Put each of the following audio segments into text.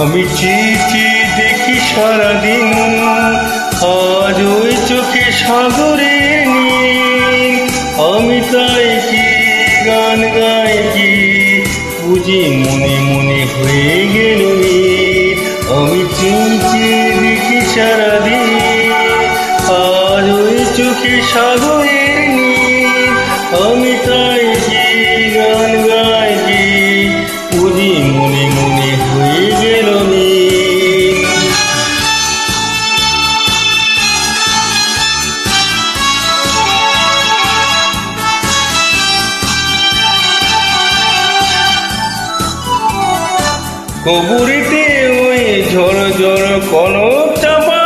আমি চিঠি দেখি সারাদিন। আজ ওই চোখে সাগরে আমি তাই কি গান গাই কি বুঝি মনে মনে হয়ে গেল। আমি চিঠি দেখি সারাদিন। আজ ওই চোখে সাগরের কবুরিতে ওই ঝড় ঝড় কনক চাপা।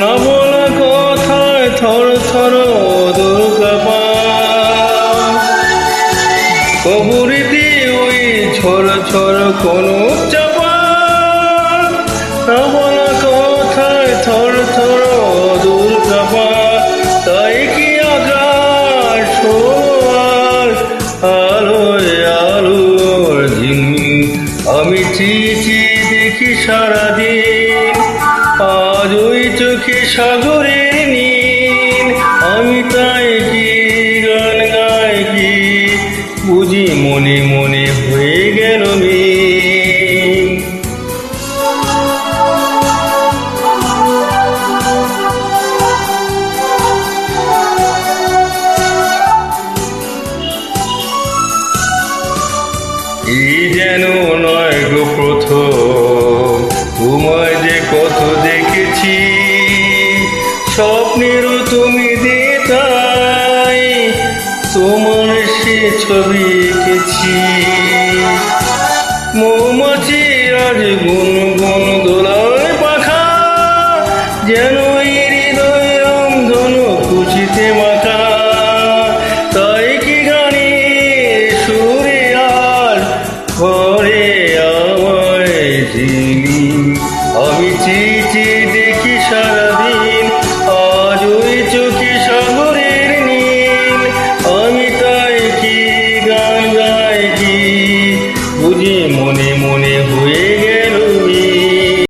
না বলা কথায় থর থর দুর্গাপা কবুরিতে ওই ঝড় কনক চাপা। কথায় থর থর আমি চিঠি দেখি সারাদিন। আজ ওই চোখে সাগরের নীল। আমি তাই কি গান গাই কি? বুঝি মনে মনে হয়ে গেল মিল। এই যেন স্বপ্নেরও তুমি দেতাই তোমার সে ছবি এঁকেছি। মৌমাছি আজ গুন গুন দোলায় পাখা, যেন হৃদয় রন্ধন খুশিতে তাই কি সুরে আর মনে মনে